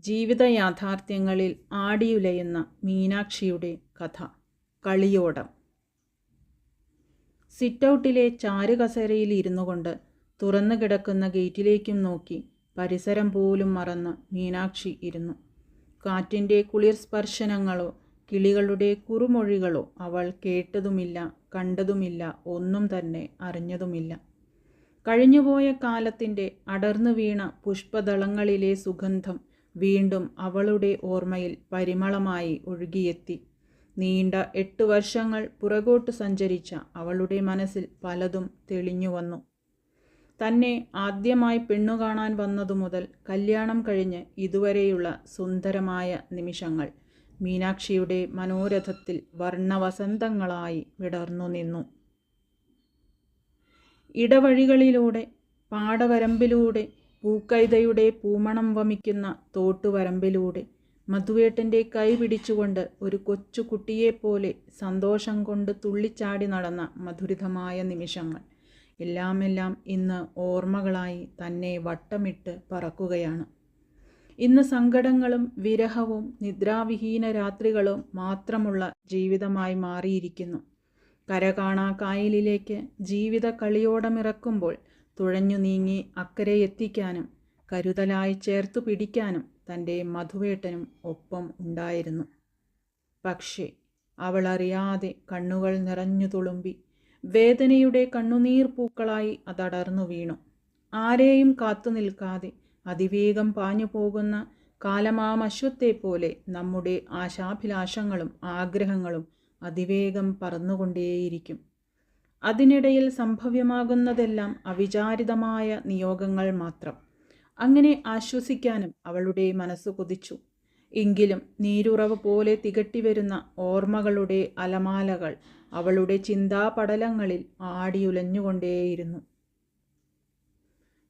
ജീവിത യാഥാർത്ഥ്യങ്ങളിൽ ആടിയുലയുന്ന മീനാക്ഷിയുടെ കഥ. കളിയോടം. സിറ്റൗട്ടിലെ ചാരുകസേരയിൽ ഇരുന്നു കൊണ്ട് തുറന്നു കിടക്കുന്ന ഗേറ്റിലേക്കും നോക്കി പരിസരം പോലും മറന്ന് മീനാക്ഷി ഇരുന്നു. കാറ്റിന്റെ കുളിർ സ്പർശനങ്ങളോ കിളികളുടെ കുറുമൊഴികളോ അവൾ കേട്ടതുമില്ല കണ്ടതുമില്ല ഒന്നും തന്നെ അറിഞ്ഞതുമില്ല. കഴിഞ്ഞുപോയ കാലത്തിന്റെ അടർന്നു വീണ പുഷ്പദളങ്ങളിലെ സുഗന്ധം വീണ്ടും അവളുടെ ഓർമ്മയിൽ പരിമളമായി ഒഴുകിയെത്തി. നീണ്ട എട്ട് വർഷങ്ങൾ പുറകോട്ട് സഞ്ചരിച്ച അവളുടെ മനസ്സിൽ പലതും തെളിഞ്ഞു വന്നു തന്നെ ആദ്യമായി പെണ്ണു കാണാൻ വന്നതു മുതൽ കല്യാണം കഴിഞ്ഞ് ഇതുവരെയുള്ള സുന്ദരമായ നിമിഷങ്ങൾ മീനാക്ഷിയുടെ മനോരഥത്തിൽ വർണവസന്തങ്ങളായി വിടർന്നു നിന്നു. ഇടവഴികളിലൂടെ പാടവരമ്പിലൂടെ പൂക്കൈതയുടെ പൂമണം വമിക്കുന്ന തോട്ടുവരമ്പിലൂടെ മധുവേട്ടന്റെ കൈ പിടിച്ചുകൊണ്ട് ഒരു കൊച്ചു കുട്ടിയെപ്പോലെ സന്തോഷം കൊണ്ട് തുള്ളിച്ചാടി നടന്ന മധുരിതമായ നിമിഷങ്ങൾ. എല്ലാമെല്ലാം ഇന്ന് ഓർമ്മകളായി തന്നെ വട്ടമിട്ട് പറക്കുകയാണ്. ഇന്ന് സങ്കടങ്ങളും വിരഹവും നിദ്രാവിഹീന രാത്രികളും മാത്രമുള്ള ജീവിതമായി മാറിയിരിക്കുന്നു. കരകാണാ കായലിലേക്ക് ജീവിത കളിയോടമിറക്കുമ്പോൾ തുഴഞ്ഞു നീങ്ങി അക്കരെ എത്തിക്കാനും കരുതലായി ചേർത്തു പിടിക്കാനും തന്റെ മധുവേട്ടനും ഒപ്പം ഉണ്ടായിരുന്നു. പക്ഷേ അവളറിയാതെ കണ്ണുകൾ നിറഞ്ഞു തുളുമ്പി വേദനയുടെ കണ്ണുനീർ പൂക്കളായി അതടർന്നു വീണു. ആരെയും കാത്തു നിൽക്കാതെ അതിവേഗം പാഞ്ഞു പോകുന്ന കാലമാമശ്വത്തെ പോലെ നമ്മുടെ ആശാഭിലാഷങ്ങളും ആഗ്രഹങ്ങളും അതിവേഗം പറന്നുകൊണ്ടേയിരിക്കും. അതിനിടയിൽ സംഭവ്യമാകുന്നതെല്ലാം അവിചാരിതമായ നിയോഗങ്ങൾ മാത്രം. അങ്ങനെ ആശ്വസിക്കാനും അവളുടെ മനസ്സ് കൊതിച്ചു. എങ്കിലും നീരുറവ് പോലെ തികട്ടിവരുന്ന ഓർമ്മകളുടെ അലമാലകൾ അവളുടെ ചിന്താപടലങ്ങളിൽ ആടിയുലഞ്ഞുകൊണ്ടേയിരുന്നു.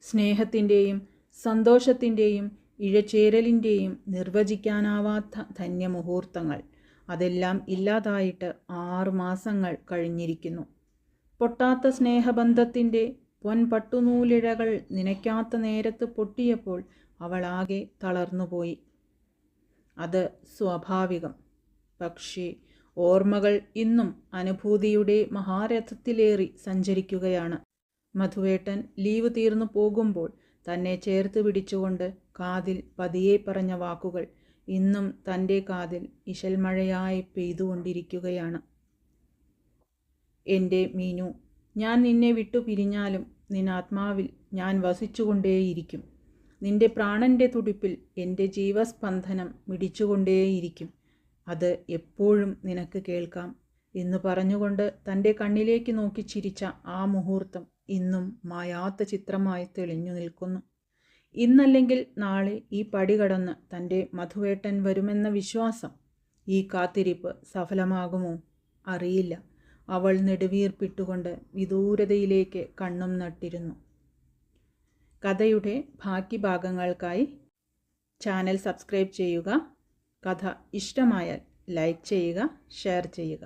സ്നേഹത്തിന്റെയും സന്തോഷത്തിന്റെയും ഇഴചേരലിന്റെയും നിർവചിക്കാനാവാത്ത ധന്യമുഹൂർത്തങ്ങൾ അതെല്ലാം ഇല്ലാതായിട്ട് ആറു മാസങ്ങൾ കഴിഞ്ഞിരിക്കുന്നു. പൊട്ടാത്ത സ്നേഹബന്ധത്തിന്റെ പൊൻപട്ടുനൂലിഴകൾ നനയ്ക്കാത്ത നേരത്ത് പൊട്ടിയപ്പോൾ അവളാകെ തളർന്നുപോയി. അത് സ്വാഭാവികം. പക്ഷേ ഓർമ്മകൾ ഇന്നും അനുഭൂതിയുടെ മഹാരഥത്തിലേറി സഞ്ചരിക്കുകയാണ്. മധുവേട്ടൻ ലീവ് തീർന്നു പോകുമ്പോൾ തന്നെ ചേർത്ത് പിടിച്ചുകൊണ്ട് കാതിൽ പതിയെ പറഞ്ഞ വാക്കുകൾ ഇന്നും തന്റെ കാതിൽ ഇശൽമഴയായി പെയ്തുകൊണ്ടിരിക്കുകയാണ്. എന്റെ മീനു ഞാൻ നിന്നെ വിട്ടു പിരിഞ്ഞാലും നിൻ ആത്മാവിൽ ഞാൻ വസിച്ചുകൊണ്ടേയിരിക്കും. നിന്റെ പ്രാണന്റെ തുടിപ്പിൽ എന്റെ ജീവസ്പന്ദനം മിടിച്ചുകൊണ്ടേയിരിക്കും. അത് എപ്പോഴും നിനക്ക് കേൾക്കാം എന്ന് പറഞ്ഞുകൊണ്ട് തന്റെ കണ്ണിലേക്ക് നോക്കി ചിരിച്ച ആ മുഹൂർത്തം ഇന്നും മായാത്ത ചിത്രമായി തെളിഞ്ഞു നിൽക്കുന്നു. ഇന്നല്ലെങ്കിൽ നാളെ ഈ പടി കടന്ന് തന്റെ മധുവേട്ടൻ വരുമെന്ന വിശ്വാസം ഈ കാത്തിരിപ്പ് സഫലമാകുമോ അറിയില്ല. അവൾ നെടുവീർപ്പിട്ടുകൊണ്ട് വിദൂരതയിലേക്ക് കണ്ണും നട്ടിരുന്നു. കഥയുടെ ബാക്കി ഭാഗങ്ങൾക്കായി ചാനൽ സബ്സ്ക്രൈബ് ചെയ്യുക. കഥ ഇഷ്ടമായാൽ ലൈക്ക് ചെയ്യുക ഷെയർ ചെയ്യുക.